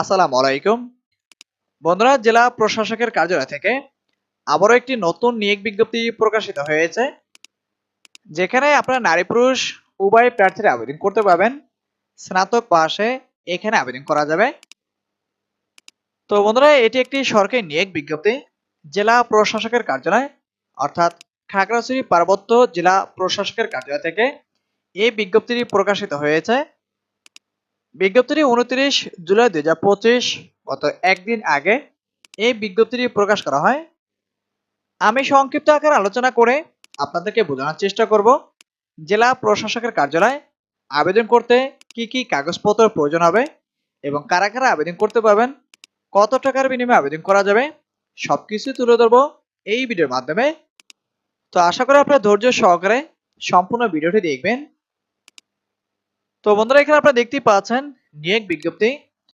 আসসালামু আলাইকুম। বন্ধুরা, জেলা প্রশাসকের কার্যালয় থেকে আবারও একটি নতুন নিয়োগ বিজ্ঞপ্তি প্রকাশিত হয়েছে, যেখানে আপনারা নারী পুরুষ উভয় প্রার্থীরা আবেদন করতে পারবেন। স্নাতক পাশে এখানে আবেদন করা যাবে। তো বন্ধুরা, এটি একটি সরকারি নিয়োগ বিজ্ঞপ্তি, জেলা প্রশাসকের কার্যালয়, অর্থাৎ খাগড়াছড়ি পার্বত্য জেলা প্রশাসকের কার্যালয় থেকে এই বিজ্ঞপ্তিটি প্রকাশিত হয়েছে। বিজ্ঞপ্তিটি উনত্রিশ জুলাই দুই হাজার পঁচিশ, গত একদিন আগে। এই বিজ্ঞপ্তিটি প্রকাশ করা হয়। আমি সংক্ষিপ্ত আকারে আলোচনা করে আপনাদেরকে বোঝানোর চেষ্টা করব। জেলা প্রশাসকের কার্যালয় আবেদন করতে কি কি কাগজপত্র প্রয়োজন হবে এবং কারা কারা আবেদন করতে পারবেন, কত টাকার বিনিময়ে আবেদন করা যাবে, সবকিছু তুলে ধরবো এই ভিডিওর মাধ্যমে। তো আশা করি আপনারা ধৈর্য সহকারে সম্পূর্ণ ভিডিওটি দেখবেন। তো বন্ধুরা, এখানে আপনারা দেখতেই পাচ্ছেন নিয়োগ বিজ্ঞপ্তি